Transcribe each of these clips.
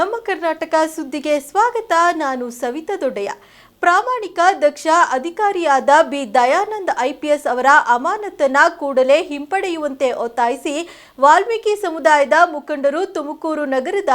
ನಮ್ಮ ಕರ್ನಾಟಕ ಸುದ್ದಿಗೆ ಸ್ವಾಗತ. ನಾನು ಸವಿತಾ ದೊಡ್ಡಯ್ಯ. ಪ್ರಾಮಾಣಿಕ ದಕ್ಷ ಅಧಿಕಾರಿಯಾದ ಬಿ. ದಯಾನಂದ್ ಐಪಿಎಸ್ ಅವರ ಅಮಾನತನ್ನ ಕೂಡಲೇ ಹಿಂಪಡೆಯುವಂತೆ ಒತ್ತಾಯಿಸಿ ವಾಲ್ಮೀಕಿ ಸಮುದಾಯದ ಮುಖಂಡರು ತುಮಕೂರು ನಗರದ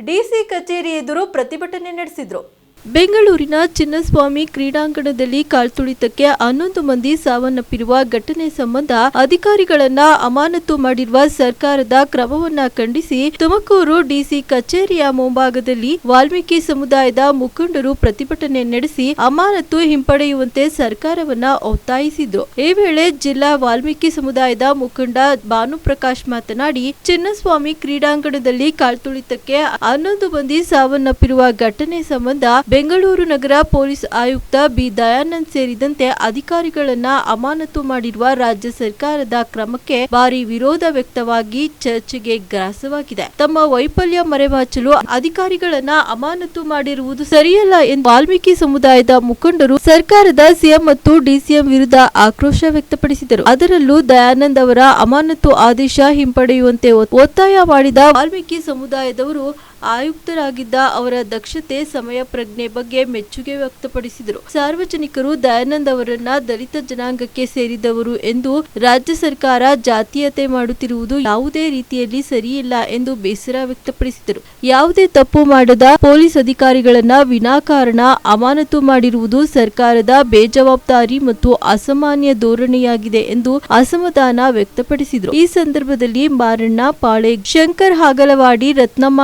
ಡಿಸಿ ಕಚೇರಿ ಎದುರು ಪ್ರತಿಭಟನೆ ನಡೆಸಿದರು. ಬೆಂಗಳೂರಿನ ಚಿನ್ನಸ್ವಾಮಿ ಕ್ರೀಡಾಂಗಣದಲ್ಲಿ ಕಾಲ್ತುಳಿತಕ್ಕೆ ಹನ್ನೊಂದು ಮಂದಿ ಸಾವನ್ನಪ್ಪಿರುವ ಘಟನೆ ಸಂಬಂಧ ಅಧಿಕಾರಿಗಳನ್ನ ಅಮಾನತು ಮಾಡಿರುವ ಸರ್ಕಾರದ ಕ್ರಮವನ್ನ ಖಂಡಿಸಿ ತುಮಕೂರು ಡಿಸಿ ಕಚೇರಿಯ ಮುಂಭಾಗದಲ್ಲಿ ವಾಲ್ಮೀಕಿ ಸಮುದಾಯದ ಮುಖಂಡರು ಪ್ರತಿಭಟನೆ ನಡೆಸಿ ಅಮಾನತು ಹಿಂಪಡೆಯುವಂತೆ ಸರ್ಕಾರವನ್ನ ಒತ್ತಾಯಿಸಿದ್ರು. ಈ ವೇಳೆ ಜಿಲ್ಲಾ ವಾಲ್ಮೀಕಿ ಸಮುದಾಯದ ಮುಖಂಡ ಭಾನುಪ್ರಕಾಶ್ ಮಾತನಾಡಿ, ಚಿನ್ನಸ್ವಾಮಿ ಕ್ರೀಡಾಂಗಣದಲ್ಲಿ ಕಾಲ್ತುಳಿತಕ್ಕೆ ಹನ್ನೊಂದು ಮಂದಿ ಸಾವನ್ನಪ್ಪಿರುವ ಘಟನೆ ಸಂಬಂಧ ಬೆಂಗಳೂರು ನಗರ ಪೊಲೀಸ್ ಆಯುಕ್ತ ಬಿ. ದಯಾನಂದ್ ಸೇರಿದಂತೆ ಅಧಿಕಾರಿಗಳನ್ನ ಅಮಾನತು ಮಾಡಿರುವ ರಾಜ್ಯ ಸರ್ಕಾರದ ಕ್ರಮಕ್ಕೆ ಭಾರಿ ವಿರೋಧ ವ್ಯಕ್ತವಾಗಿ ಚರ್ಚೆಗೆ ಗ್ರಾಸವಾಗಿದೆ. ತಮ್ಮ ವೈಫಲ್ಯ ಮರೆಮಾಚಲು ಅಧಿಕಾರಿಗಳನ್ನ ಅಮಾನತು ಮಾಡಿರುವುದು ಸರಿಯಲ್ಲ ಎಂದು ವಾಲ್ಮೀಕಿ ಸಮುದಾಯದ ಮುಖಂಡರು ಸರ್ಕಾರದ ಸಿಎಂ ಮತ್ತು ಡಿಸಿಎಂ ವಿರುದ್ಧ ಆಕ್ರೋಶ ವ್ಯಕ್ತಪಡಿಸಿದರು. ಅದರಲ್ಲೂ ದಯಾನಂದ್ ಅವರ ಅಮಾನತು ಆದೇಶ ಹಿಂಪಡೆಯುವಂತೆ ಒತ್- ಒತ್ತಾಯ ಮಾಡಿದ ವಾಲ್ಮೀಕಿ ಸಮುದಾಯದವರು ಆಯುಕ್ತರಾಗಿದ್ದ ಅವರ ದಕ್ಷತೆ, ಸಮಯ, ಪ್ರಜ್ಞೆ ಬಗ್ಗೆ ಮೆಚ್ಚುಗೆ ವ್ಯಕ್ತಪಡಿಸಿದರು. ಸಾರ್ವಜನಿಕರು ದಯಾನಂದ್ ಅವರನ್ನ ದಲಿತ ಜನಾಂಗಕ್ಕೆ ಸೇರಿದವರು ಎಂದು ರಾಜ್ಯ ಸರ್ಕಾರ ಜಾತೀಯತೆ ಮಾಡುತ್ತಿರುವುದು ಯಾವುದೇ ರೀತಿಯಲ್ಲಿ ಸರಿಯಿಲ್ಲ ಎಂದು ಬೇಸರ ವ್ಯಕ್ತಪಡಿಸಿದರು. ಯಾವುದೇ ತಪ್ಪು ಮಾಡದ ಪೊಲೀಸ್ ಅಧಿಕಾರಿಗಳನ್ನ ವಿನಾಕಾರಣ ಅಮಾನತು ಮಾಡಿರುವುದು ಸರ್ಕಾರದ ಬೇಜವಾಬ್ದಾರಿ ಮತ್ತು ಅಸಾಮಾನ್ಯ ಧೋರಣೆಯಾಗಿದೆ ಎಂದು ಅಸಮಾಧಾನ ವ್ಯಕ್ತಪಡಿಸಿದರು. ಈ ಸಂದರ್ಭದಲ್ಲಿ ಮಾರಣ್ಣ, ಪಾಳೆ, ಶಂಕರ್ ಹಾಗಲವಾಡಿ ರತ್ನಮ್ಮ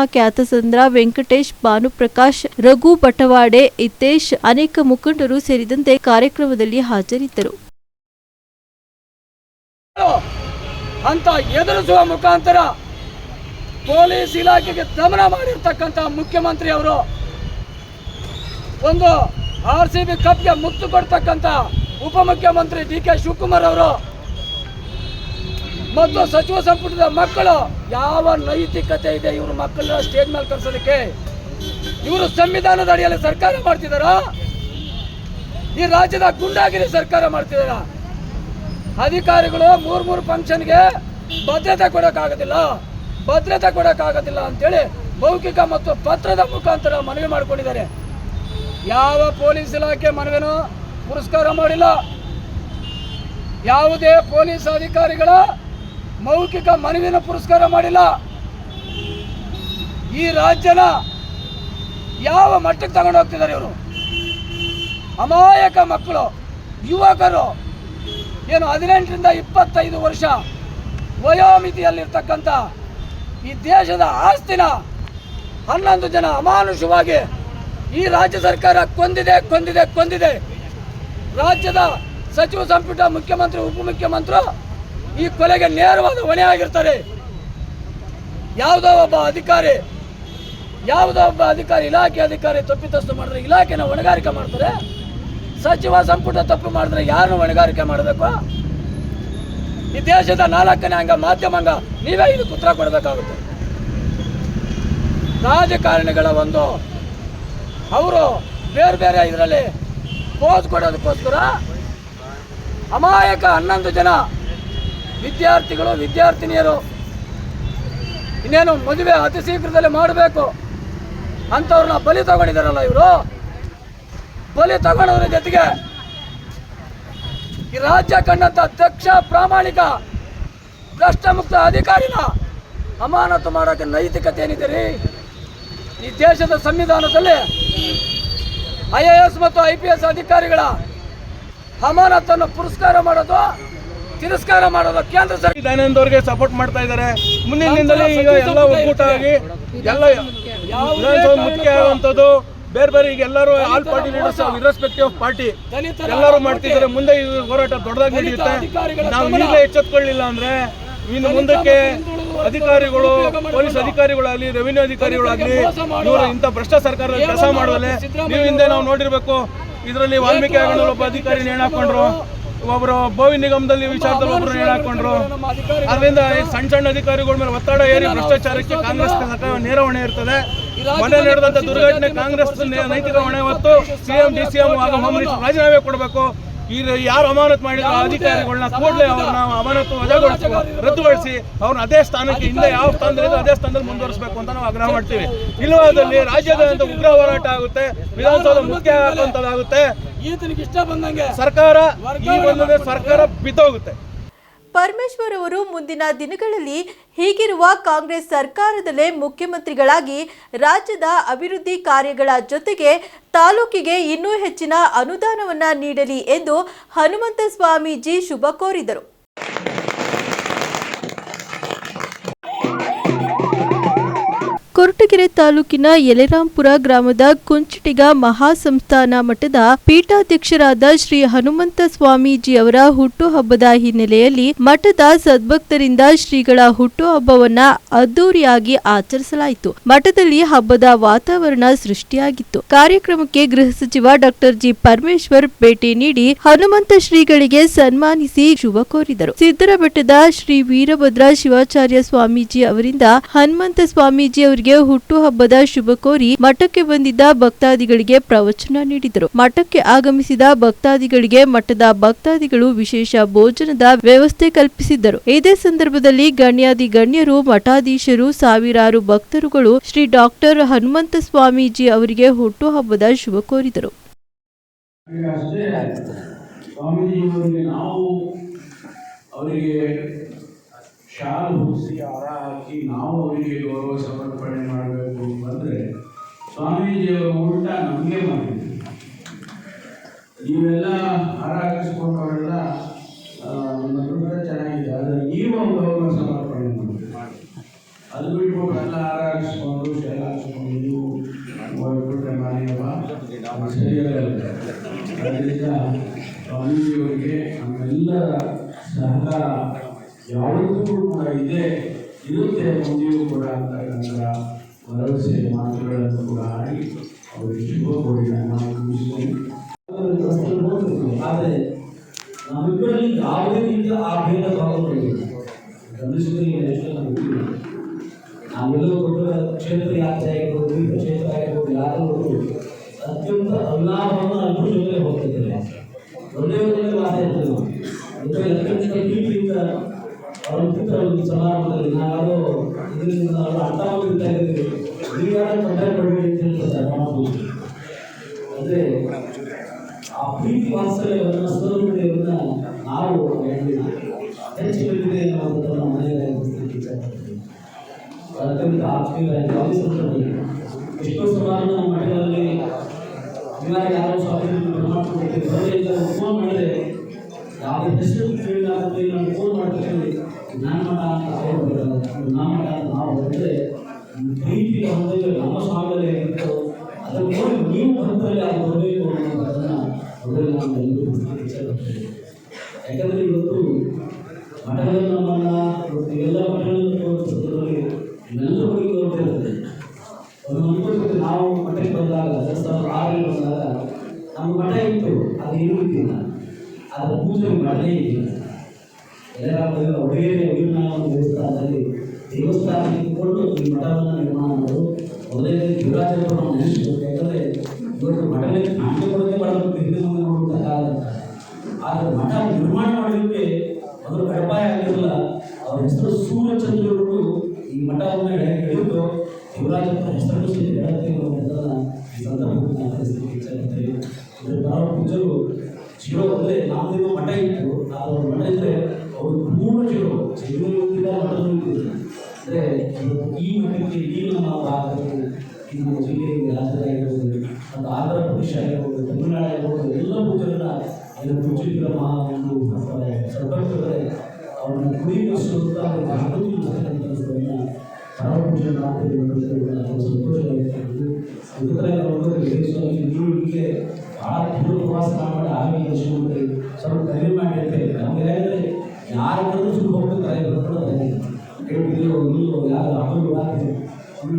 ಖ್ಯಾತಸಂದ್ರ ವೆಂಕಟೇಶ್, ಭಾನುಪ್ರಕಾಶ್, ರಘು ಬಟವಾಡೆ ಹಿತೇಶ್ ಅನೇಕ ಮುಖಂಡರು ಸೇರಿದಂತೆ ಕಾರ್ಯಕ್ರಮದಲ್ಲಿ ಹಾಜರಿದ್ದರು. ಅಂತ ಎದುರಿಸುವ ಮುಖಾಂತರ ಪೊಲೀಸ್ ಇಲಾಖೆಗೆ ದಮನ ಮಾಡಿರ್ತಕ್ಕಂಥ ಮುಖ್ಯಮಂತ್ರಿ ಅವರು ಒಂದು ಆರ್ ಸಿ ಬಿ ಕಪ್ಗೆ ಮುತ್ತು ಕೊಡ್ತಕ್ಕಂಥ ಉಪಮುಖ್ಯಮಂತ್ರಿ ಡಿ ಕೆ ಶಿವಕುಮಾರ್ ಅವರು ಮತ್ತು ಸಚಿವ ಸಂಪುಟದ ಮಕ್ಕಳು, ಯಾವ ನೈತಿಕತೆ ಇದೆ ಇವರು ಮಕ್ಕಳನ್ನ ಸ್ಟೇಜ್ ಮೇಲೆ ಕರ್ಸೋದಕ್ಕೆ? ಇವರು ಸಂವಿಧಾನದ ಅಡಿಯಲ್ಲಿ ಸರ್ಕಾರ ಮಾಡ್ತಿದಾರ? ಈ ರಾಜ್ಯದ ಗುಂಡಾಗಿರಿ ಸರ್ಕಾರ ಮಾಡ್ತಿದಾರ? ಅಧಿಕಾರಿಗಳು ಮೂರು ಮೂರು ಫಂಕ್ಷನ್ಗೆ ಭದ್ರತೆ ಕೊಡೋಕ್ಕಾಗೋದಿಲ್ಲ. ಭದ್ರತೆ ಕೊಡೋಕ್ಕಾಗೋದಿಲ್ಲ ಅಂತೇಳಿ ಮೌಖಿಕ ಮತ್ತು ಪತ್ರದ ಮುಖಾಂತರ ಮನವಿ ಮಾಡಿಕೊಂಡಿದ್ದಾರೆ. ಯಾವ ಪೊಲೀಸ್ ಇಲಾಖೆ ಮನವಿನೂ ಪುರಸ್ಕಾರ ಮಾಡಿಲ್ಲ. ಯಾವುದೇ ಪೊಲೀಸ್ ಅಧಿಕಾರಿಗಳ ಮೌಖಿಕ ಮನವಿನ ಪುರಸ್ಕಾರ ಮಾಡಿಲ್ಲ. ಈ ರಾಜ್ಯನ ಯಾವ ಮಟ್ಟಕ್ಕೆ ತಗೊಂಡು ಹೋಗ್ತಿದ್ದಾರೆ ಇವರು? ಅಮಾಯಕ ಮಕ್ಕಳು, ಯುವಕರು. ಏನು ಹದಿನೆಂಟರಿಂದ ಇಪ್ಪತ್ತೈದು ವರ್ಷ ವಯೋಮಿತಿಯಲ್ಲಿರ್ತಕ್ಕಂಥ ಈ ದೇಶದ ಆಸ್ತಿನ ಹನ್ನೊಂದು ಜನ ಅಮಾನುಷವಾಗಿ ಈ ರಾಜ್ಯ ಸರ್ಕಾರ ಕೊಂದಿದೆ ಕೊಂದಿದೆ ಕೊಂದಿದೆ. ರಾಜ್ಯದ ಸಚಿವ, ಸಂಪುಟ ಮುಖ್ಯಮಂತ್ರಿ, ಉಪಮುಖ್ಯಮಂತ್ರಿ ಈ ಕೊಲೆಗೆ ನೇರವಾದ ಹೊಣೆ ಆಗಿರ್ತಾರೆ ಯಾವುದೋ ಒಬ್ಬ ಅಧಿಕಾರಿ, ಯಾವುದೋ ಒಬ್ಬ ಅಧಿಕಾರಿ, ಇಲಾಖೆ ಅಧಿಕಾರಿ ತಪ್ಪಿತಸ್ತು ಮಾಡಿದ್ರೆ ಇಲಾಖೆನ ಹೊಣೆಗಾರಿಕೆ ಮಾಡ್ತಾರೆ. ಸಚಿವ ಸಂಪುಟ ತಪ್ಪು ಮಾಡಿದ್ರೆ ಯಾರನ್ನು ಹೊಣೆಗಾರಿಕೆ ಮಾಡಬೇಕು? ಈ ದೇಶದ ನಾಲ್ಕನೇ ಅಂಗ ಮಾಧ್ಯಮಾಂಗ ನೀವೇ ಇದು ಉತ್ತರ ಕೊಡಬೇಕಾಗುತ್ತೆ. ರಾಜಕಾರಣಿಗಳ ಒಂದು, ಅವರು ಬೇರೆ ಬೇರೆ ಇದರಲ್ಲಿ ಪೋಸ್ ಕೊಡೋದಕ್ಕೋಸ್ಕರ ಅಮಾಯಕ ಹನ್ನೊಂದು ಜನ ವಿದ್ಯಾರ್ಥಿಗಳು, ವಿದ್ಯಾರ್ಥಿನಿಯರು ಇನ್ನೇನು ಮದುವೆ ಅತಿ ಶೀಘ್ರದಲ್ಲಿ ಮಾಡಬೇಕು ಅಂಥವ್ರನ್ನ ಬಲಿ ತಗೊಂಡಿದ್ದಾರಲ್ಲ ಇವರು? ಬಲಿ ತಗೊಳ್ಳೋದ್ರ ಜೊತೆಗೆ ಈ ರಾಜ್ಯ ಕಂಡಂತ ದಕ್ಷ ಪ್ರಾಮಾಣಿಕ ಭ್ರಷ್ಟ ಮುಕ್ತ ಅಧಿಕಾರಿನ ಅಮಾನತು ಮಾಡೋಕೆ ನೈತಿಕತೆ ಏನಿದೆ ರೀ ಈ ದೇಶದ ಸಂವಿಧಾನದಲ್ಲಿ ಐ ಎ ಎಸ್ ಮತ್ತು ಐ ಪಿ ಎಸ್ ಅಧಿಕಾರಿಗಳ ಅಮಾನತನ್ನು ಪುರಸ್ಕಾರ ಮಾಡೋದು ತಿರಸ್ಕಾರ ಮಾಡೋದು ಕೇಂದ್ರ ಸರ್ಕಾರ ದಯಾನಂದ್ ಅವ್ರಿಗೆ ಸಪೋರ್ಟ್ ಮಾಡ್ತಾ ಇದ್ದಾರೆ ಮುಂದಿನ ದಿನದಲ್ಲಿ ಈಗ ಎಲ್ಲ ಒಕ್ಕೂಟ ಆಗಿ ಎಲ್ಲ ಮುಖ್ಯ ಆಗುವಂಥದ್ದು ಬೇರೆ ಬೇರೆ ಈಗ ಎಲ್ಲರೂ all party leaders irrespective of party ಎಲ್ಲರೂ ಮಾಡ್ತಿದ್ದಾರೆ. ಮುಂದೆ ಈ ಹೋರಾಟ ದೊಡ್ಡದಾಗಿ ನಡೆಯುತ್ತೆ. ನಾವು ಈಗಲೇ ಎಚ್ಚೆತ್ಕೊಳ್ಳಿಲ್ಲ ಅಂದ್ರೆ ಇನ್ನು ಮುಂದಕ್ಕೆ ಅಧಿಕಾರಿಗಳು ಪೊಲೀಸ್ ಅಧಿಕಾರಿಗಳಾಗಲಿ ರೆವಿನ್ಯೂ ಅಧಿಕಾರಿಗಳಾಗಲಿ ಇವರು ಇಂಥ ಭ್ರಷ್ಟ ಸರ್ಕಾರದಲ್ಲಿ ಕೆಲಸ ಮಾಡೋದಲ್ಲೇ ನೀವು ಹಿಂದೆ ನಾವು ನೋಡಿರ್ಬೇಕು. ಇದರಲ್ಲಿ ವಾಲ್ಮೀಕಿ ಆಗೋಣ ಒಬ್ಬ ಅಧಿಕಾರಿ ನೇಣು ಹಾಕೊಂಡ್ರು? ಒಬ್ಬರು ಬೋವಿ ನಿಗಮದಲ್ಲಿ ವಿಚಾರದಲ್ಲಿ ಒಬ್ಬರು ನೇಣು ಹಾಕೊಂಡ್ರು ಅದರಿಂದ ಈ ಸಣ್ಣ ಸಣ್ಣ ಅಧಿಕಾರಿಗಳ ಮೇಲೆ ಒತ್ತಡ ಏರಿ ಭ್ರಷ್ಟಾಚಾರಕ್ಕೆ ಕಾಂಗ್ರೆಸ್ ನೇರ ಹೊಣೆ ಇರ್ತದೆ. ಮೊನ್ನೆ ನಡೆದಂತ ದುರ್ಘಟನೆ ಕಾಂಗ್ರೆಸ್ ನೈತಿಕ ಹೊಣೆ ಹೊತ್ತು ಸಿಎಂ ಡಿ ಸಿಎಂ ಹಾಗೂ ಹೋಮ್ ಮಿನಿಸ್ಟರ್ ರಾಜೀನಾಮೆ ಕೊಡಬೇಕು. ಈ ಯಾರು ಅಮಾನತ್ ಮಾಡಿದ್ರು ಅಧಿಕಾರಿಗಳನ್ನ ಕೂಡಲೇ ಅವ್ರನ್ನ ಅಮಾನತು ವಜಾಗೊಳಿಸಿ ರದ್ದುಗೊಳಿಸಿ ಅವ್ರನ್ನ ಅದೇ ಸ್ಥಾನಕ್ಕೆ ಹಿಂದೆ ಯಾವ ಸ್ಥಾನದಲ್ಲಿ ಅದೇ ಸ್ಥಾನದಲ್ಲಿ ಮುಂದುವರಿಸಬೇಕು ಅಂತ ನಾವು ಆಗ್ರಹ ಮಾಡ್ತೀವಿ. ಇಲ್ಲವಾದಲ್ಲಿ ರಾಜ್ಯದ ಉಗ್ರ ಹೋರಾಟ ಆಗುತ್ತೆ. ವಿಧಾನಸೌಧ ಮುಖ್ಯ ಹಾಕುವಂಥದ್ದಾಗುತ್ತೆ ಈತನಿಗೆ ಇಷ್ಟ ಬಂದಂಗೆ ಸರ್ಕಾರ ಸರ್ಕಾರ ಬಿದ್ದೋಗುತ್ತೆ. ಪರಮೇಶ್ವರ್ ಅವರು ಮುಂದಿನ ದಿನಗಳಲ್ಲಿ ಹೀಗಿರುವ ಕಾಂಗ್ರೆಸ್ ಸರ್ಕಾರದಲ್ಲೇ ಮುಖ್ಯಮಂತ್ರಿಗಳಾಗಿ ರಾಜ್ಯದ ಅಭಿವೃದ್ಧಿ ಕಾರ್ಯಗಳ ಜೊತೆಗೆ ತಾಲೂಕಿಗೆ ಇನ್ನೂ ಹೆಚ್ಚಿನ ಅನುದಾನವನ್ನ ನೀಡಲಿ ಎಂದು ಹನುಮಂತ ಸ್ವಾಮೀಜಿ ಶುಭ ಕೋರಿದರು. ಕೊರಟಗೆರೆ ತಾಲೂಕಿನ ಯಲೆರಾಂಪುರ ಗ್ರಾಮದ ಕುಂಚಿಟಿಗ ಮಹಾಸಂಸ್ಥಾನ ಮಠದ ಪೀಠಾಧ್ಯಕ್ಷರಾದ ಶ್ರೀ ಹನುಮಂತ ಸ್ವಾಮೀಜಿ ಅವರ ಹುಟ್ಟುಹಬ್ಬದ ಹಿನ್ನೆಲೆಯಲ್ಲಿ ಮಠದ ಸದ್ಭಕ್ತರಿಂದ ಶ್ರೀಗಳ ಹುಟ್ಟುಹಬ್ಬವನ್ನ ಅದ್ದೂರಿಯಾಗಿ ಆಚರಿಸಲಾಯಿತು. ಮಠದಲ್ಲಿ ಹಬ್ಬದ ವಾತಾವರಣ ಸೃಷ್ಟಿಯಾಗಿತ್ತು. ಕಾರ್ಯಕ್ರಮಕ್ಕೆ ಗೃಹ ಸಚಿವ ಡಾಕ್ಟರ್ ಜಿ ಪರಮೇಶ್ವರ್ ಭೇಟಿ ನೀಡಿ ಹನುಮಂತ ಶ್ರೀಗಳಿಗೆ ಸನ್ಮಾನಿಸಿ ಶುಭ ಕೋರಿದರು. ಸಿದ್ದರಬೆಟ್ಟದ ಶ್ರೀ ವೀರಭದ್ರ ಶಿವಾಚಾರ್ಯ ಸ್ವಾಮೀಜಿ ಅವರಿಂದ ಹನುಮಂತ ಸ್ವಾಮೀಜಿ ಅವರಿಗೆ ಹುಟ್ಟುಹಬ್ಬದ ಶುಭ ಕೋರಿ ಮಠಕ್ಕೆ ಬಂದಿದ್ದ ಭಕ್ತಾದಿಗಳಿಗೆ ಪ್ರವಚನ ನೀಡಿದರು. ಮಠಕ್ಕೆ ಆಗಮಿಸಿದ ಭಕ್ತಾದಿಗಳಿಗೆ ಮಠದ ಭಕ್ತಾದಿಗಳು ವಿಶೇಷ ಭೋಜನದ ವ್ಯವಸ್ಥೆ ಕಲ್ಪಿಸಿದ್ದರು. ಇದೇ ಸಂದರ್ಭದಲ್ಲಿ ಗಣ್ಯಾದಿ ಗಣ್ಯರು, ಮಠಾಧೀಶರು, ಸಾವಿರಾರು ಭಕ್ತರುಗಳು ಶ್ರೀ ಡಾಕ್ಟರ್ ಹನುಮಂತ ಸ್ವಾಮೀಜಿ ಅವರಿಗೆ ಹುಟ್ಟುಹಬ್ಬದ ಶುಭ ಕೋರಿದರು. ಸ್ವಾಮೀಜಿಯವರಿಗೆ ನಾವು ಅವರಿಗೆ ಶಾಲು ಹೊದಿಸಿ ಹಾರ ಹಾಕಿ ನಾವು ಅವರಿಗೆ ಗೌರವ ಸಮರ್ಪಣೆ ಮಾಡಬೇಕು ಅಂತಂದರೆ ಸ್ವಾಮೀಜಿಯವರು ಉಲ್ಟ ನಮಗೆ ಮಾಡಿದ್ರು ನೀವೆಲ್ಲ ಹಾರ ಹಾಕಿಸ್ಕೊಂಡವರೆಲ್ಲ ನಿಮ್ಮ ಚೆನ್ನಾಗಿದೆ, ಆದರೆ ನೀವು ಒಂದು ಗೌರವ ಸಮರ್ಪಣೆ ಮಾಡಿ. ಅದು ಬಿಟ್ಬಿಟ್ಟು ಎಲ್ಲ ಹಾರ ಹಾಕಿಸ್ಕೊಂಡು, ಶೆಲ್ ಹಾಕಿಸ್ಕೊಂಡು ನೀವು ಹೋಗ್ಬಿಟ್ರೆ ಮಾನ್ಯವ ಅದು ಸರಿಯಾಗಲ್ಲ ಅದರಿಂದ ಸ್ವಾಮೀಜಿಯವರಿಗೆ ನಮ್ಮೆಲ್ಲರ ಸಹಕಾರ ಯಾವತ್ತೂ ಕೂಡ ಇದೆ. ಇರುತ್ತೆ ಮುಂದೆಯೂ ಕೂಡ ಅಂತಕ್ಕಂಥ ಭರವಸೆ ಮಾತುಗಳನ್ನು ಕೂಡ ಆಡಿ ಅವರಿಗೆ ಶುಭ ಕೋರಿ ನಾವು ಮುಗಿಸ್ತೀನಿ. ಆದರೆ ನಮ್ಮಿಬ್ಬರಲ್ಲಿ ಯಾವುದೇ ರೀತಿಯ ಆ ಭೇದ ಭಾವಗಳಿಲ್ಲ ಗಮನಿಸಿದ್ರೆ ಎಷ್ಟು ನಮ್ಗೆ ನಾವೆಲ್ಲರೂ ಕೊಟ್ಟ ಕ್ಷೇತ್ರ ಯಾತ್ರೆ ಆಗಿರ್ಬೋದು ಕ್ಷೇತ್ರ ಆಗಿರ್ಬೋದು ಯಾರಾದರೂ ಅತ್ಯಂತ ಅಲ್ಲಾಭವನ್ನು ಜೊತೆ ಹೋಗ್ತಿದ್ದಾರೆ. ಒಂದೇ ಒಳ್ಳೆಯ ಮಾತಾಡ್ತೀವಿ ಅತ್ಯಂತ ಪ್ರೀತಿಯಿಂದ ಅವರ ಪುತ್ರ ಒಂದು ಸಮಾರಂಭದಲ್ಲಿ ಇದರಿಂದ ಅರ್ಥ ಮಾಡ್ತಾ ಇದ್ದೀವಿ. ನೀವ್ಯಾರು ಅಂತ ಹೇಳ್ತಾರೆ ನಾವು ಅಂದರೆ ಆ ಪ್ರೀತಿ ವಾತ್ಸಲ್ಯವನ್ನು ಸಹೃದಯವನ್ನ ನಾವು ಎಷ್ಟೋ ಮಾಡಿದ್ರೆ ಯಾವುದೇ ಹೆಸರು ಆಗುತ್ತೆ ನಾನು ಫೋನ್ ಮಾಡ್ತೀನಿ ನನ್ನ ಮಠ ಅಂತ ಅವ್ರು ನಾವು ಬಂದರೆ ಪ್ರೀತಿ ಹೊಂದಿದ್ರೆ ನಮ್ಮ ಇತ್ತು ಅದನ್ನು ನೋಡಿ ನೀವು ಬಂದಲ್ಲಿ ಅದು ಬರಬೇಕು ಅನ್ನೋದನ್ನು ಮೊದಲು ನಾನು ಯಾಕಂದರೆ ಇವತ್ತು ಮಠಗಳು ನಮ್ಮನ್ನು ಇವತ್ತು ಎಲ್ಲ ತೋರಿಸೋದ್ರಲ್ಲಿ ಎಲ್ಲರೂ ಹೋಗಿ ಅನ್ಕೋಬೇಕು ನಾವು ಮಠಕ್ಕೆ ಬಂದಾಗ ಎರಡು ಸಾವಿರದ ಆರರಲ್ಲಿ ಬಂದಾಗ ನಮ್ಮ ಮಠ ಇತ್ತು, ಅದು ಇರುವುದಿಲ್ಲ. ಅದರ ಪೂಜೆ ಮಾಡಲೇ ಇಲ್ಲ. ವೀರನಾಳ ಒಂದು ದೇವಸ್ಥಾನದಲ್ಲಿ ದೇವಸ್ಥಾನ ಇಟ್ಟುಕೊಂಡು ಈ ಮಠವನ್ನು ನಿರ್ಮಾಣ ಮಾಡೋದು. ಮೊದಲನೇ ಶಿವರಾಜರು ನಾವು ಏನು ಪೂಜಿತರ ಮಹಾ ಒಂದು ಸರ್ವತ್ರದಲ್ಲಿ ಅವ್ರನ್ನ ಕುರಿಗೊಳಿಸುವಂಥ ಒಂದು ಅನುಮತಿ ಇರ್ತಕ್ಕಂಥದ್ದನ್ನು ಪರಮ ಪೂಜೆ ಮಾಡ್ತೀವಿ ಅನ್ನೋದು ಸಂತೋಷವಾಗಿರ್ತಕ್ಕಂಥದ್ದು ಇದರಲ್ಲಿ ಅವರು ಸ್ವಾಮಿ ನೀವು ಹೀಗೆ ಭಾಳ ದೂರ ಪ್ರವಾಸ ಮಾಡಿ ಆಮೇಲೆ ದರ್ಶನ ಮಾಡಿ ಸ್ವಲ್ಪ ಕಡಿಮೆ ಮಾಡಿ ಅಂತ ಹೇಳ್ತಾರೆ ನಮ್ಗೆ ಹೇಳಿದ್ರೆ ಯಾರು ಬಂದರೂ ಸುಮ್ಮನೆ ಹೋಗ್ಬೇಕಾರೆ ಬರ್ಕೊಳ್ಳೋದು ಹೇಳ್ಬಿಟ್ಟು ನೀವು ಯಾರು ಹಬ್ಬಗಳು ಆಗ್ತದೆ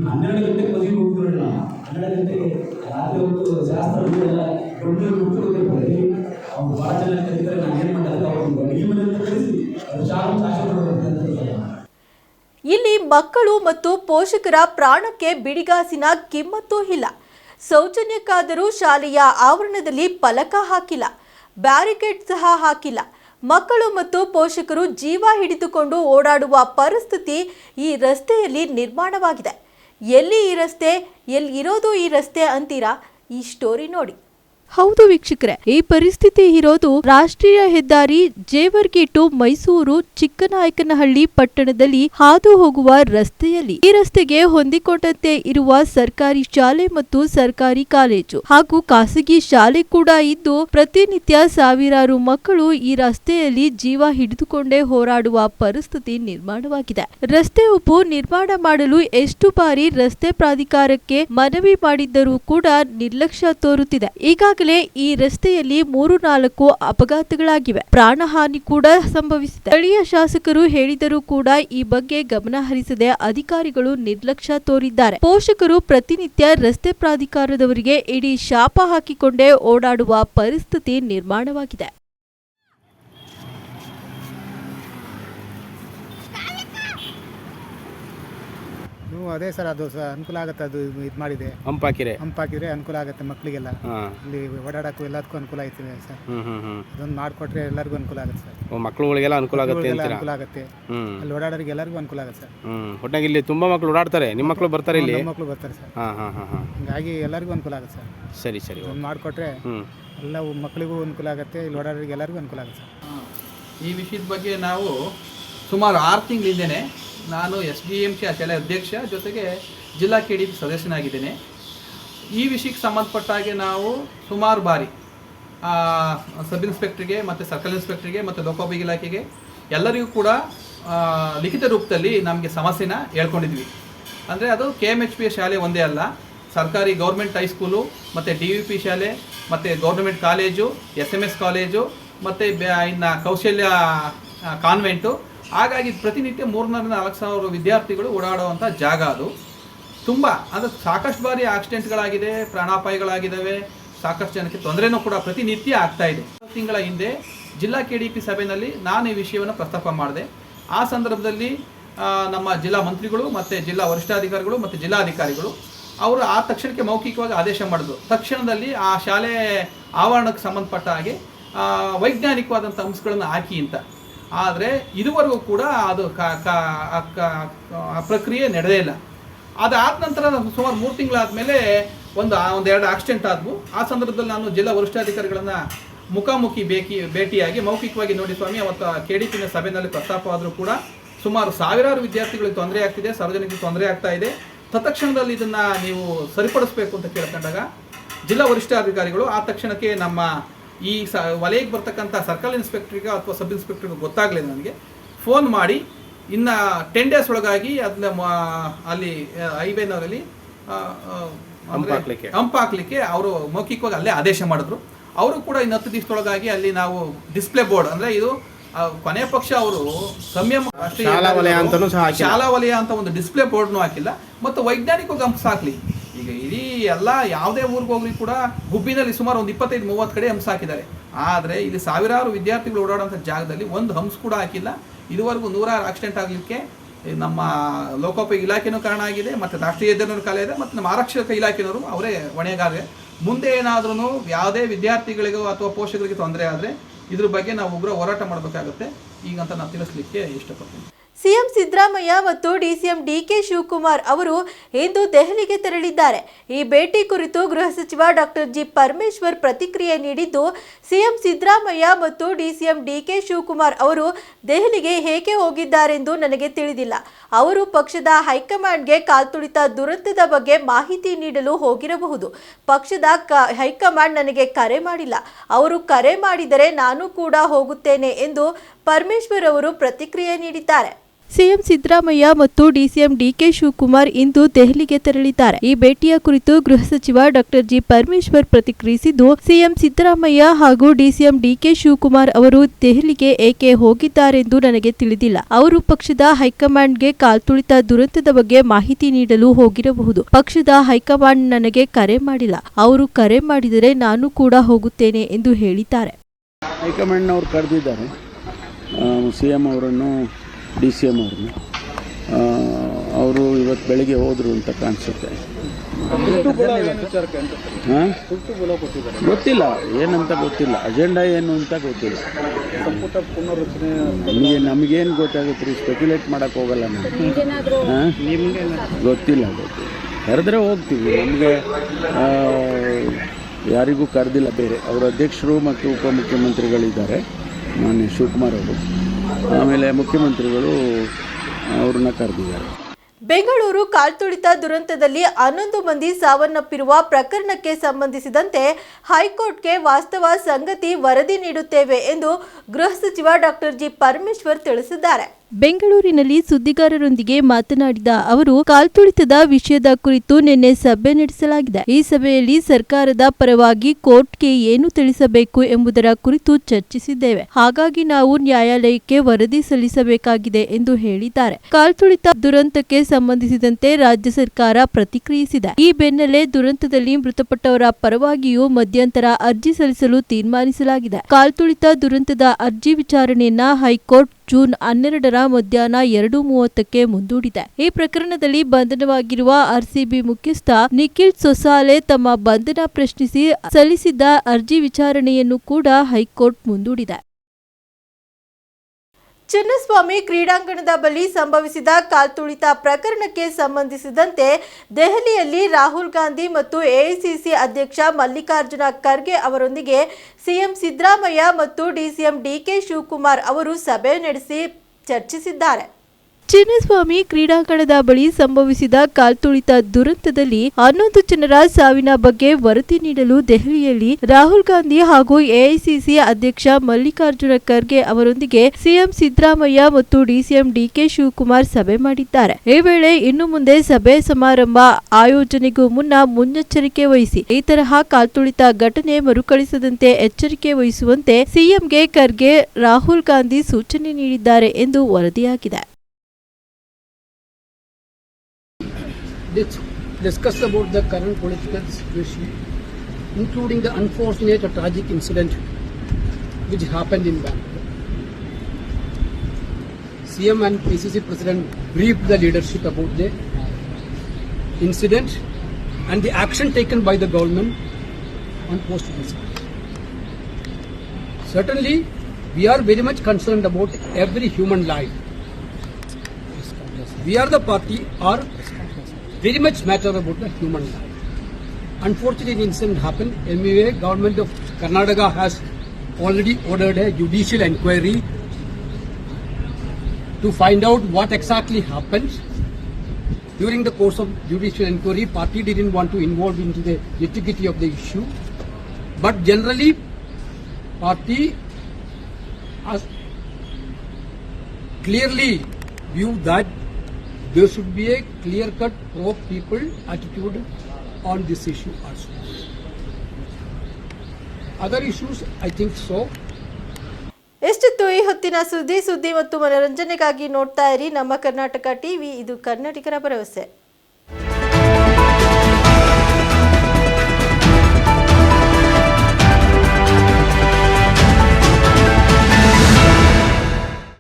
ಹನ್ನೆರಡು ಗಂಟೆಗೆ ಮದುವೆ ಹೋಗ್ತೀವಿ ನಾವು ಹನ್ನೆರಡು ಗಂಟೆಗೆ ರಾತ್ರಿ ಹೊತ್ತು ಶಾಸ್ತ್ರ ಎಲ್ಲ ದೊಡ್ಡ ಮುಗಿದಿರ್ತಾರೆ ಅವ್ರು ಜನ ಕರೀತಾರೆ ನಾನು ಇಲ್ಲಿ ಮಕ್ಕಳು ಮತ್ತು ಪೋಷಕರ ಪ್ರಾಣಕ್ಕೆ ಬಿಡಿಗಾಸಿನ ಕಿಮ್ಮತ್ತೂ ಇಲ್ಲ. ಸೌಜನ್ಯಕ್ಕಾದರೂ ಶಾಲೆಯ ಆವರಣದಲ್ಲಿ ಫಲಕ ಹಾಕಿಲ್ಲ. ಬ್ಯಾರಿಕೇಡ್ ಸಹ ಹಾಕಿಲ್ಲ. ಮಕ್ಕಳು ಮತ್ತು ಪೋಷಕರು ಜೀವ ಹಿಡಿದುಕೊಂಡು ಓಡಾಡುವ ಪರಿಸ್ಥಿತಿ ಈ ರಸ್ತೆಯಲ್ಲಿ ನಿರ್ಮಾಣವಾಗಿದೆ. ಎಲ್ಲಿ ಈ ರಸ್ತೆ, ಎಲ್ಲಿ ಇರೋದು ಈ ರಸ್ತೆ ಅಂತೀರಾ? ಈ ಸ್ಟೋರಿ ನೋಡಿ. ಹೌದು ವೀಕ್ಷಕರೇ, ಈ ಪರಿಸ್ಥಿತಿ ಇರೋದು ರಾಷ್ಟ್ರೀಯ ಹೆದ್ದಾರಿ ಜೇವರ್ಗಿ ಟು ಮೈಸೂರು ಚಿಕ್ಕನಾಯಕನಹಳ್ಳಿ ಪಟ್ಟಣದಲ್ಲಿ ಹಾದು ಹೋಗುವ ರಸ್ತೆಯಲ್ಲಿ. ಈ ರಸ್ತೆಗೆ ಹೊಂದಿಕೊಂಡಂತೆ ಇರುವ ಸರ್ಕಾರಿ ಶಾಲೆ ಮತ್ತು ಸರ್ಕಾರಿ ಕಾಲೇಜು ಹಾಗೂ ಖಾಸಗಿ ಶಾಲೆ ಕೂಡ ಇದ್ದು, ಪ್ರತಿನಿತ್ಯ ಸಾವಿರಾರು ಮಕ್ಕಳು ಈ ರಸ್ತೆಯಲ್ಲಿ ಜೀವ ಹಿಡಿದುಕೊಂಡೇ ಹೋರಾಡುವ ಪರಿಸ್ಥಿತಿ ನಿರ್ಮಾಣವಾಗಿದೆ. ರಸ್ತೆ ಉಪ್ಪು ನಿರ್ಮಾಣ ಮಾಡಲು ಎಷ್ಟು ಬಾರಿ ರಸ್ತೆ ಪ್ರಾಧಿಕಾರಕ್ಕೆ ಮನವಿ ಮಾಡಿದ್ದರೂ ಕೂಡ ನಿರ್ಲಕ್ಷ್ಯ ತೋರುತ್ತಿದೆ. ಈಗಾಗಲೇ ಈ ರಸ್ತೆಯಲ್ಲಿ ಮೂರು ನಾಲ್ಕು ಅಪಘಾತಗಳಾಗಿವೆ. ಪ್ರಾಣಹಾನಿ ಕೂಡ ಸಂಭವಿಸಿದೆ. ಸ್ಥಳೀಯ ಶಾಸಕರು ಹೇಳಿದರೂ ಕೂಡ ಈ ಬಗ್ಗೆ ಗಮನ ಹರಿಸದೆ ಅಧಿಕಾರಿಗಳು ನಿರ್ಲಕ್ಷ್ಯ ತೋರಿದ್ದಾರೆ. ಪೋಷಕರು ಪ್ರತಿನಿತ್ಯ ರಸ್ತೆ ಪ್ರಾಧಿಕಾರದವರಿಗೆ ಇಡೀ ಶಾಪ ಹಾಕಿಕೊಂಡೇ ಓಡಾಡುವ ಪರಿಸ್ಥಿತಿ ನಿರ್ಮಾಣವಾಗಿದೆ. ನೀವು ಅದೇ ಸರ್ ಅದು ಅನುಕೂಲ ಆಗುತ್ತೆ ಅದು ಇದು ಮಾಡಿದೆ ಹಂಪ್ ಹಂಪಾಕಿರೆ ಹಂಪ್ ಹಾಕಿದ್ರೆ ಅನುಕೂಲ ಆಗುತ್ತೆ ಮಕ್ಕಳಿಗೆಲ್ಲ. ಹಾಂ. ಇಲ್ಲಿ ಓಡಾಡಕ್ಕೂ ಎಲ್ಲದಕ್ಕೂ ಅನುಕೂಲ ಐತೆ ಸರ್. ಹ್ಞೂ ಹ್ಞೂ ಹ್ಞೂ ಅದೊಂದು ಮಾಡಿಕೊಟ್ರೆ ಎಲ್ಲರಿಗೂ ಅನುಕೂಲ ಆಗುತ್ತೆ ಸರ್. ಮಕ್ಕಳುಗಳಿಗೆಲ್ಲ ಅನುಕೂಲ ಆಗುತ್ತೆ ಅಂತೀರಾ? ಅನುಕೂಲ ಆಗುತ್ತೆ. ಹ್ಞೂ ಅಲ್ಲಿ ಓಡಾಡೋರಿಗೆ ಎಲ್ಲರಿಗೂ ಅನುಕೂಲ ಆಗುತ್ತೆ ಸರ್. ಹ್ಞೂ ಒಟ್ನಾಗ ಇಲ್ಲಿ ತುಂಬ ಮಕ್ಕಳು ಓಡಾಡ್ತಾರೆ. ನಿಮ್ಮ ಮಕ್ಕಳು ಬರ್ತಾರೆ ಇಲ್ಲಿ? ನಮ್ಮ ಮಕ್ಕಳು ಬರ್ತಾರೆ ಸರ್. ಹಾಂ ಹಾಂ ಹಾಂ ಹಾಂ. ಹಿಂಗಾಗಿ ಎಲ್ಲರಿಗೂ ಅನುಕೂಲ ಆಗುತ್ತೆ ಸರ್. ಸರಿ ಸರಿ ಒಂದು ಮಾಡಿಕೊಟ್ರೆ ಹ್ಞೂ ಎಲ್ಲ ಮಕ್ಕಳಿಗೂ ಅನುಕೂಲ ಆಗುತ್ತೆ ಇಲ್ಲಿ ಓಡಾಡೋರಿಗೆ ಎಲ್ಲರಿಗೂ ಅನುಕೂಲ ಆಗುತ್ತೆ ಸರ್. ಈ ವಿಷಯದ ಬಗ್ಗೆ ನಾವು ಸುಮಾರು ಆರು ತಿಂಗಳಿಂದನೇ ನಾನು ಎಸ್ ಡಿ ಎಂ ಸಿ ಆ ಶಾಲೆ ಅಧ್ಯಕ್ಷ, ಜೊತೆಗೆ ಜಿಲ್ಲಾ ಕೆ ಡಿ ಪಿ ಸದಸ್ಯನಾಗಿದ್ದೇನೆ. ಈ ವಿಷಯಕ್ಕೆ ಸಂಬಂಧಪಟ್ಟ ಹಾಗೆ ನಾವು ಸುಮಾರು ಬಾರಿ ಸಬ್ ಇನ್ಸ್ಪೆಕ್ಟ್ರಿಗೆ ಮತ್ತು ಸರ್ಕಲ್ ಇನ್ಸ್ಪೆಕ್ಟ್ರಿಗೆ ಮತ್ತು ಲೋಕೋಪಯೋಗಿ ಇಲಾಖೆಗೆ ಎಲ್ಲರಿಗೂ ಕೂಡ ಲಿಖಿತ ರೂಪದಲ್ಲಿ ನಮಗೆ ಸಮಸ್ಯೆನ ಹೇಳ್ಕೊಂಡಿದ್ವಿ. ಅಂದರೆ ಅದು ಕೆ ಎಂ ಎಚ್ ಪಿ ಶಾಲೆ ಒಂದೇ ಅಲ್ಲ, ಸರ್ಕಾರಿ ಗೌರ್ಮೆಂಟ್ ಹೈಸ್ಕೂಲು ಮತ್ತು ಡಿ ವಿ ಪಿ ಶಾಲೆ, ಮತ್ತು government college, S M S college, ಮತ್ತು ಇನ್ನು ಕೌಶಲ್ಯ ಕಾನ್ವೆಂಟು ಹಾಗಾಗಿ ಪ್ರತಿನಿತ್ಯ ಮೂರ್ನಾಲ್ಕು ನಾಲ್ಕು ಸಾವಿರ ವಿದ್ಯಾರ್ಥಿಗಳು ಓಡಾಡುವಂಥ ಜಾಗ ಅದು. ತುಂಬ ಅಂದರೆ ಸಾಕಷ್ಟು ಬಾರಿ ಆಕ್ಸಿಡೆಂಟ್ಗಳಾಗಿದೆ, ಪ್ರಾಣಾಪಾಯಗಳಾಗಿದ್ದಾವೆ, ಸಾಕಷ್ಟು ಜನಕ್ಕೆ ತೊಂದರೆನೂ ಕೂಡ ಪ್ರತಿನಿತ್ಯ ಆಗ್ತಾ ಇದೆ. ತಿಂಗಳ ಹಿಂದೆ ಜಿಲ್ಲಾ ಕೆ ಡಿ ಪಿ ಸಭೆಯಲ್ಲಿ ನಾನು ಈ ವಿಷಯವನ್ನು ಪ್ರಸ್ತಾಪ ಮಾಡಿದೆ. ಆ ಸಂದರ್ಭದಲ್ಲಿ ನಮ್ಮ ಜಿಲ್ಲಾ ಮಂತ್ರಿಗಳು ಮತ್ತು ಜಿಲ್ಲಾ ವರಿಷ್ಠಾಧಿಕಾರಿಗಳು ಮತ್ತು ಜಿಲ್ಲಾಧಿಕಾರಿಗಳು, ಅವರು ಆ ತಕ್ಷಣಕ್ಕೆ ಮೌಖಿಕವಾಗಿ ಆದೇಶ ಮಾಡಿದ್ರು. ತಕ್ಷಣದಲ್ಲಿ ಆ ಶಾಲೆ ಆವರಣಕ್ಕೆ ಸಂಬಂಧಪಟ್ಟ ಹಾಗೆ ವೈಜ್ಞಾನಿಕವಾದಂಥ ಅಂಶಗಳನ್ನು ಹಾಕಿ ಅಂತ. ಆದರೆ ಇದುವರೆಗೂ ಕೂಡ ಅದು ಪ್ರಕ್ರಿಯೆ ನಡೆದೇ ಇಲ್ಲ. ಅದಾದ ನಂತರ ಸುಮಾರು ಮೂರು ತಿಂಗಳಾದಮೇಲೆ ಒಂದು ಒಂದು ಎರಡು ಆಕ್ಸಿಡೆಂಟ್ ಆದವು. ಆ ಸಂದರ್ಭದಲ್ಲಿ ನಾನು ಜಿಲ್ಲಾ ವರಿಷ್ಠಾಧಿಕಾರಿಗಳನ್ನು ಮುಖಾಮುಖಿ ಬೇಕಿ ಭೇಟಿಯಾಗಿ ಮೌಖಿಕವಾಗಿ ನೋಡಿ ಸ್ವಾಮಿ, ಅವತ್ತು ಕೆ ಡಿ ಪಿನ ಸಭೆಯಲ್ಲಿ ಪ್ರಸ್ತಾಪವಾದರೂ ಕೂಡ ಸುಮಾರು ಸಾವಿರಾರು ವಿದ್ಯಾರ್ಥಿಗಳಿಗೆ ತೊಂದರೆ ಆಗ್ತಿದೆ ಸಾರ್ವಜನಿಕರಿಗೆ ತೊಂದರೆ ಆಗ್ತಾ ಇದೆ. ತತ್ಕ್ಷಣದಲ್ಲಿ ಇದನ್ನು ನೀವು ಸರಿಪಡಿಸಬೇಕು ಅಂತ ಕೇಳ್ಕೊಂಡಾಗ ಜಿಲ್ಲಾ ವರಿಷ್ಠಾಧಿಕಾರಿಗಳು ಆ ತಕ್ಷಣಕ್ಕೆ ನಮ್ಮ ಈ ಸ ವಲಯಕ್ಕೆ ಬರ್ತಕ್ಕಂಥ ಸರ್ಕಲ್ ಇನ್ಸ್ಪೆಕ್ಟ್ರಿಗೆ ಅಥವಾ ಸಬ್ ಇನ್ಸ್ಪೆಕ್ಟ್ರಿಗೆ ಗೊತ್ತಾಗಲಿಲ್ಲ ನನಗೆ. ಫೋನ್ ಮಾಡಿ ಇನ್ನು ಟೆನ್ ಡೇಸ್ ಒಳಗಾಗಿ ಅದನ್ನ ಅಲ್ಲಿ ಹೈವೇನಲ್ಲಿ ಹಂಪ್ ಹಾಕ್ಲಿಕ್ಕೆ. ಅವರು ಮೌಖಿಕವಾಗಿ ಅಲ್ಲೇ ಆದೇಶ ಮಾಡಿದ್ರು. ಅವರು ಕೂಡ ಇನ್ನು ಹತ್ತು ದಿವಸದೊಳಗಾಗಿ ಅಲ್ಲಿ ನಾವು ಡಿಸ್ಪ್ಲೇ ಬೋರ್ಡ್ ಅಂದ್ರೆ ಇದು ಕೊನೆ ಪಕ್ಷ ಅವರು ಸಂಯಮ ಶಾಲಾ ವಲಯ ಅಂತನೂ ಶಾಲಾ ವಲಯ ಅಂತ ಒಂದು ಡಿಸ್ಪ್ಲೇ ಬೋರ್ಡ್ನೂ ಹಾಕಿಲ್ಲ. ಮತ್ತು ವೈಜ್ಞಾನಿಕವಾಗಿ ಹಂಪ್ಸ್ ಹಾಕ್ಲಿ. ಈಗ ಇಡೀ ಎಲ್ಲ ಯಾವುದೇ ಊರಿಗೆ ಹೋಗ್ಲಿ ಕೂಡ ಗುಬ್ಬಿನಲ್ಲಿ ಸುಮಾರು ಒಂದು ಇಪ್ಪತ್ತೈದು, ಮೂವತ್ತು ಕಡೆ ಹಂಸ ಹಾಕಿದ್ದಾರೆ. ಆದರೆ ಇಲ್ಲಿ ಸಾವಿರಾರು ವಿದ್ಯಾರ್ಥಿಗಳು ಓಡಾಡುವಂಥ ಜಾಗದಲ್ಲಿ ಒಂದು ಹಂಸ ಕೂಡ ಹಾಕಿಲ್ಲ. ಇದುವರೆಗೂ ನೂರಾರು ಆಕ್ಸಿಡೆಂಟ್ ಆಗಲಿಕ್ಕೆ ನಮ್ಮ ಲೋಕೋಪಯೋಗಿ ಇಲಾಖೆನೂ ಕಾರಣ ಆಗಿದೆ, ಮತ್ತು ರಾಷ್ಟ್ರೀಯ ಹೆದ್ದಾರಿ ಕಾಲ ಇದೆ, ಮತ್ತು ನಮ್ಮ ಆರಕ್ಷಕ ಇಲಾಖೆನವರು ಅವರೇ ಹೊಣೆಗಾರರೇ. ಮುಂದೆ ಏನಾದ್ರೂ ಯಾವುದೇ ವಿದ್ಯಾರ್ಥಿಗಳಿಗೋ ಅಥವಾ ಪೋಷಕರಿಗೆ ತೊಂದರೆ ಆದರೆ ಇದ್ರ ಬಗ್ಗೆ ನಾವು ಉಗ್ರ ಹೋರಾಟ ಮಾಡಬೇಕಾಗುತ್ತೆ. ಈಗಂತ ನಾನು ತಿಳಿಸ್ಲಿಕ್ಕೆ ಇಷ್ಟಪಡ್ತೀನಿ. ಸಿಎಂ ಸಿದ್ದರಾಮಯ್ಯ ಮತ್ತು ಡಿಸಿಎಂ ಡಿಕೆ ಶಿವಕುಮಾರ್ ಅವರು ಇಂದು ದೆಹಲಿಗೆ ತೆರಳಿದ್ದಾರೆ. ಈ ಭೇಟಿ ಕುರಿತು ಗೃಹ ಸಚಿವ ಡಾಕ್ಟರ್ ಜಿ ಪರಮೇಶ್ವರ್ ಪ್ರತಿಕ್ರಿಯೆ ನೀಡಿದ್ದು, ಸಿಎಂ ಸಿದ್ದರಾಮಯ್ಯ ಮತ್ತು ಡಿಸಿಎಂ ಡಿಕೆ ಶಿವಕುಮಾರ್ ಅವರು ದೆಹಲಿಗೆ ಹೇಗೆ ಹೋಗಿದ್ದಾರೆಂದು ನನಗೆ ತಿಳಿದಿಲ್ಲ. ಅವರು ಪಕ್ಷದ ಹೈಕಮಾಂಡ್ಗೆ ಕಾಲ್ತುಳಿತ ದುರಂತದ ಬಗ್ಗೆ ಮಾಹಿತಿ ನೀಡಲು ಹೋಗಿರಬಹುದು. ಪಕ್ಷದ ಹೈಕಮಾಂಡ್ ನನಗೆ ಕರೆ ಮಾಡಿಲ್ಲ. ಅವರು ಕರೆ ಮಾಡಿದರೆ ನಾನು ಕೂಡ ಹೋಗುತ್ತೇನೆ ಎಂದು ಪರಮೇಶ್ವರ್ ಅವರು ಪ್ರತಿಕ್ರಿಯೆ ನೀಡಿದ್ದಾರೆ. ಸಿಎಂ ಸಿದ್ದರಾಮಯ್ಯ ಮತ್ತು ಡಿಸಿಎಂ ಡಿಕೆ ಶಿವಕುಮಾರ್ ಇಂದು ದೆಹಲಿಗೆ ತೆರಳಿದ್ದಾರೆ. ಈ ಭೇಟಿಯ ಕುರಿತು ಗೃಹ ಸಚಿವ ಡಾಕ್ಟರ್ ಜಿ ಪರಮೇಶ್ವರ್ ಪ್ರತಿಕ್ರಿಯಿಸಿದ್ದು, ಸಿಎಂ ಸಿದ್ದರಾಮಯ್ಯ ಹಾಗೂ ಡಿಸಿಎಂ ಡಿಕೆ ಶಿವಕುಮಾರ್ ಅವರು ದೆಹಲಿಗೆ ಏಕೆ ಹೋಗಿದ್ದಾರೆಂದು ನನಗೆ ತಿಳಿದಿಲ್ಲ. ಅವರು ಪಕ್ಷದ ಹೈಕಮಾಂಡ್ಗೆ ಕಾಲ್ತುಳಿತ ದುರಂತದ ಬಗ್ಗೆ ಮಾಹಿತಿ ನೀಡಲು ಹೋಗಿರಬಹುದು. ಪಕ್ಷದ ಹೈಕಮಾಂಡ್ ನನಗೆ ಕರೆ ಮಾಡಿಲ್ಲ. ಅವರು ಕರೆ ಮಾಡಿದರೆ ನಾನು ಕೂಡ ಹೋಗುತ್ತೇನೆ ಎಂದು ಹೇಳಿದ್ದಾರೆ. ಹೈಕಮಾಂಡ್ನವ್ರು ಕರೆದಿದ್ದಾರೆ. ಅವರನ್ನು ಡಿ ಸಿ ಎಂ ಅವ್ರನ್ನ. ಅವರು ಇವತ್ತು ಬೆಳಿಗ್ಗೆ ಹೋದರು ಅಂತ ಕಾಣಿಸುತ್ತೆ. ಹಾಂ? ಗೊತ್ತಿಲ್ಲ ಏನಂತ ಗೊತ್ತಿಲ್ಲ. ಅಜೆಂಡಾ ಏನು ಅಂತ ಗೊತ್ತಿಲ್ಲ. ನಮಗೆ ನಮಗೇನು ಗೊತ್ತಾಗುತ್ತೆ ರೀ ಸ್ಪೆಕ್ಯುಲೇಟ್ ಮಾಡೋಕ್ಕೆ ಹೋಗಲ್ಲ ನಾವು. ಹಾಂ? ಗೊತ್ತಿಲ್ಲ? ಗೊತ್ತಿಲ್ಲ ಕರೆದ್ರೆ ಹೋಗ್ತೀವಿ. ನಮಗೆ ಯಾರಿಗೂ ಕರೆದಿಲ್ಲ ಬೇರೆ. ಅವರ ಅಧ್ಯಕ್ಷರು ಮತ್ತು ಉಪಮುಖ್ಯಮಂತ್ರಿಗಳಿದ್ದಾರೆ. ಮಾನ್ಯ ಶಿವಕುಮಾರ್ ಅವರು. ಆಮೇಲೆ ಮುಖ್ಯಮಂತ್ರಿಗಳು ಅವ್ರನ್ನ ಕರೆದಿದ್ದಾರೆ. ಬೆಂಗಳೂರು ಕಾಲ್ತುಳಿತ ದುರಂತದಲ್ಲಿ ಹನ್ನೊಂದು ಮಂದಿ ಸಾವನ್ನಪ್ಪಿರುವ ಪ್ರಕರಣಕ್ಕೆ ಸಂಬಂಧಿಸಿದಂತೆ ಹೈಕೋರ್ಟ್ಗೆ ವಾಸ್ತವ ಸಂಗತಿ ವರದಿ ನೀಡುತ್ತೇವೆ ಎಂದು ಗೃಹ ಸಚಿವ ಡಾಕ್ಟರ್ ಜಿ ಪರಮೇಶ್ವರ್ ತಿಳಿಸಿದ್ದಾರೆ. ಬೆಂಗಳೂರಿನಲ್ಲಿ ಸುದ್ದಿಗಾರರೊಂದಿಗೆ ಮಾತನಾಡಿದ ಅವರು, ಕಾಲ್ತುಳಿತದ ವಿಷಯದ ಕುರಿತು ನಿನ್ನೆ ಸಭೆ ನಡೆಸಲಾಗಿದೆ. ಈ ಸಭೆಯಲ್ಲಿ ಸರ್ಕಾರದ ಪರವಾಗಿ ಕೋರ್ಟ್ಗೆ ಏನು ತಿಳಿಸಬೇಕು ಎಂಬುದರ ಕುರಿತು ಚರ್ಚಿಸಿದ್ದೇವೆ. ಹಾಗಾಗಿ ನಾವು ನ್ಯಾಯಾಲಯಕ್ಕೆ ವರದಿ ಸಲ್ಲಿಸಬೇಕಾಗಿದೆ ಎಂದು ಹೇಳಿದ್ದಾರೆ. ಕಾಲ್ತುಳಿತ ದುರಂತಕ್ಕೆ ಸಂಬಂಧಿಸಿದಂತೆ ರಾಜ್ಯ ಸರ್ಕಾರ ಪ್ರತಿಕ್ರಿಯಿಸಿದೆ. ಈ ಬೆನ್ನಲ್ಲೇ ದುರಂತದಲ್ಲಿ ಮೃತಪಟ್ಟವರ ಪರವಾಗಿಯೂ ಮಧ್ಯಂತರ ಅರ್ಜಿ ಸಲ್ಲಿಸಲು ತೀರ್ಮಾನಿಸಲಾಗಿದೆ. ಕಾಲ್ತುಳಿತ ದುರಂತದ ಅರ್ಜಿ ವಿಚಾರಣೆಯನ್ನ ಹೈಕೋರ್ಟ್ ಜೂನ್ ಹನ್ನೆರಡರ ಮಧ್ಯಾಹ್ನ ಎರಡು ಮೂವತ್ತಕ್ಕೆ ಮುಂದೂಡಿದೆ. ಈ ಪ್ರಕರಣದಲ್ಲಿ ಬಂಧನವಾಗಿರುವ ಆರ್ಸಿಬಿ ಮುಖ್ಯಸ್ಥ ನಿಖಿಲ್ ಸೊಸಾಲೆ ತಮ್ಮ ಬಂಧನ ಪ್ರಶ್ನಿಸಿ ಸಲ್ಲಿಸಿದ್ದ ಅರ್ಜಿ ವಿಚಾರಣೆಯನ್ನು ಕೂಡ ಹೈಕೋರ್ಟ್ ಮುಂದೂಡಿದೆ. ಚಿನ್ನಸ್ವಾಮಿ ಕ್ರೀಡಾಂಗಣದ ಬಳಿ ಸಂಭವಿಸಿದ ಕಾಲ್ತುಳಿತ ಪ್ರಕರಣಕ್ಕೆ ಸಂಬಂಧಿಸಿದಂತೆ ದೆಹಲಿಯಲ್ಲಿ ರಾಹುಲ್ ಗಾಂಧಿ ಮತ್ತು ಎಐಸಿಸಿ ಅಧ್ಯಕ್ಷ ಮಲ್ಲಿಕಾರ್ಜುನ ಖರ್ಗೆ ಅವರೊಂದಿಗೆ ಸಿಎಂ ಸಿದ್ದರಾಮಯ್ಯ ಮತ್ತು ಡಿಸಿಎಂ ಡಿಕೆ ಶಿವಕುಮಾರ್ ಅವರು ಸಭೆ ನಡೆಸಿ ಚರ್ಚಿಸಿದ್ದಾರೆ. ಚಿನ್ನಸ್ವಾಮಿ ಕ್ರೀಡಾಂಗಣದ ಬಳಿ ಸಂಭವಿಸಿದ ಕಾಲ್ತುಳಿತ ದುರಂತದಲ್ಲಿ ಹನ್ನೊಂದು ಜನರ ಸಾವಿನ ಬಗ್ಗೆ ವರದಿ ನೀಡಲು ದೆಹಲಿಯಲ್ಲಿ ರಾಹುಲ್ ಗಾಂಧಿ ಹಾಗೂ ಎಐಸಿಸಿ ಅಧ್ಯಕ್ಷ ಮಲ್ಲಿಕಾರ್ಜುನ ಖರ್ಗೆ ಅವರೊಂದಿಗೆ ಸಿಎಂ ಸಿದ್ದರಾಮಯ್ಯ ಮತ್ತು ಡಿಸಿಎಂ ಡಿಕೆ ಶಿವಕುಮಾರ್ ಸಭೆ ಮಾಡಿದ್ದಾರೆ. ಈ ವೇಳೆ ಇನ್ನು ಮುಂದೆ ಸಭೆ ಸಮಾರಂಭ ಆಯೋಜನೆಗೂ ಮುನ್ನ ಮುನ್ನೆಚ್ಚರಿಕೆ ವಹಿಸಿ ಈ ತರಹ ಕಾಲ್ತುಳಿತ ಘಟನೆ ಮರುಕಳಿಸದಂತೆ ಎಚ್ಚರಿಕೆ ವಹಿಸುವಂತೆ ಸಿಎಂಗೆ ಖರ್ಗೆ ರಾಹುಲ್ ಗಾಂಧಿ ಸೂಚನೆ ನೀಡಿದ್ದಾರೆ ಎಂದು ವರದಿಯಾಗಿದೆ. Dis- discussed about the current political situation, including the unfortunate or tragic incident which happened in Bangalore. CM and PCC President briefed the leadership about the incident and the action taken by the government on post-incident. Certainly, we are very much concerned about every human life. We are the party are very much matter about the human life. Unfortunate incident happened. MUA government of Karnataka has already ordered a judicial inquiry to find out what exactly happened. During the course of judicial inquiry, party didn't want to involve into the nitty-gritty of the issue. But generally, party has clearly viewed that there should be a clear-cut pro-people attitude on this issue also. Other issues, I think so. ಎಷ್ಟಿತ್ತು ಈ ಹೊತ್ತಿನ ಸುದ್ದಿ ಸುದ್ದಿ ಮತ್ತು ಮನರಂಜನೆಗಾಗಿ ನೋಡ್ತಾ ಇರಿ ನಮ್ಮ ಕರ್ನಾಟಕ ಟಿವಿ ಇದು ಕನ್ನಡಿಗರ ಭರವಸೆ